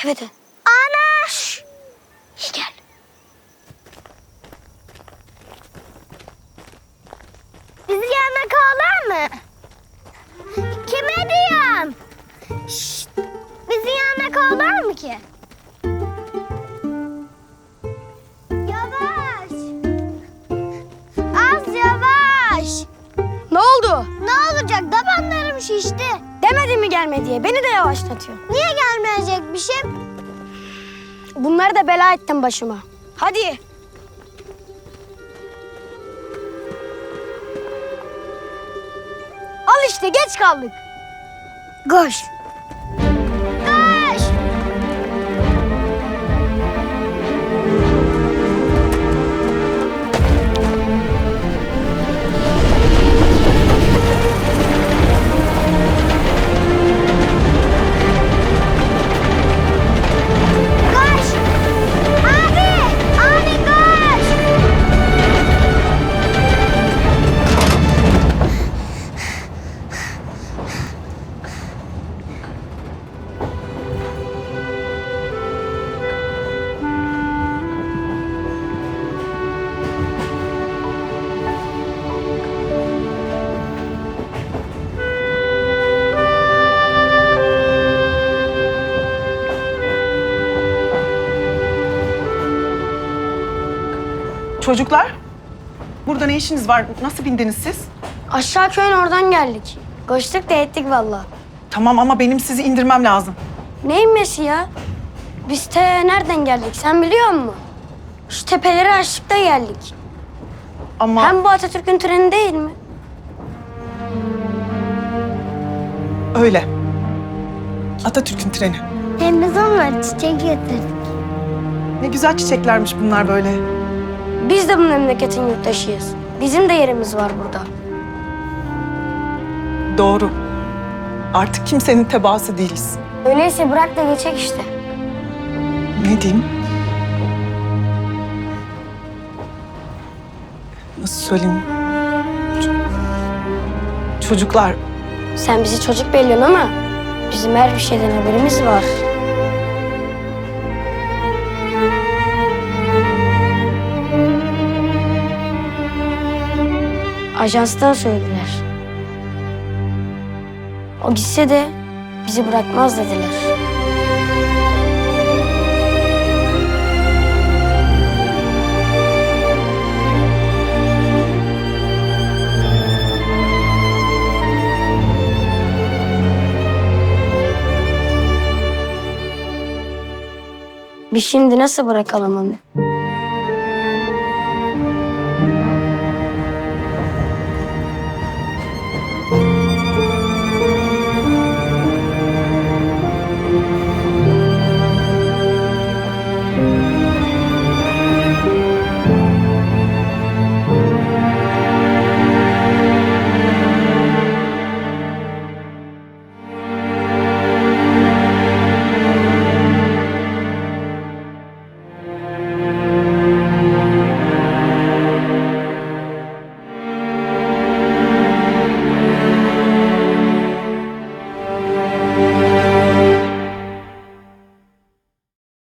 tepede. Ana! Şş. İyi gel. Bizi yanına kovalar mı? Kime diyorum? Şşt! Bizi yanına kovalar mı ki? Yavaş. Az yavaş. Ne oldu? Ne olacak? Tabanlarım şişti. Demedim mi gelme diye. Beni de yavaşlatıyor. Niye gelmeyecekmişim? Bunları da bela ettim başıma. Hadi. Al işte geç kaldık. Koş. Çocuklar, burada ne işiniz var? Nasıl bindiniz siz? Aşağı köyün oradan geldik. Koştuk da ettik vallahi. Tamam ama benim sizi indirmem lazım. Ne inmesi ya? Biz te nereden geldik sen biliyor musun? Şu tepeleri aştık da geldik. Ama Hem bu Atatürk'ün treni değil mi? öyle. Atatürk'ün treni. Hem biz onlara çiçek getirdik. Ne güzel çiçeklermiş bunlar böyle. Biz de bu memleketin yurttaşıyız. Bizim de yerimiz var burada. Doğru. Artık kimsenin tebaası değiliz. Öyleyse bırak da geçek işte. Ne diyeyim? Nasıl söyleyeyim? Çocuklar, Sen bizi çocuk belliyorsun ama bizim her bir şeyden haberimiz var. Ajanstan söylediler. O gitse de bizi bırakmaz dediler. Biz şimdi nasıl bırakalım onu?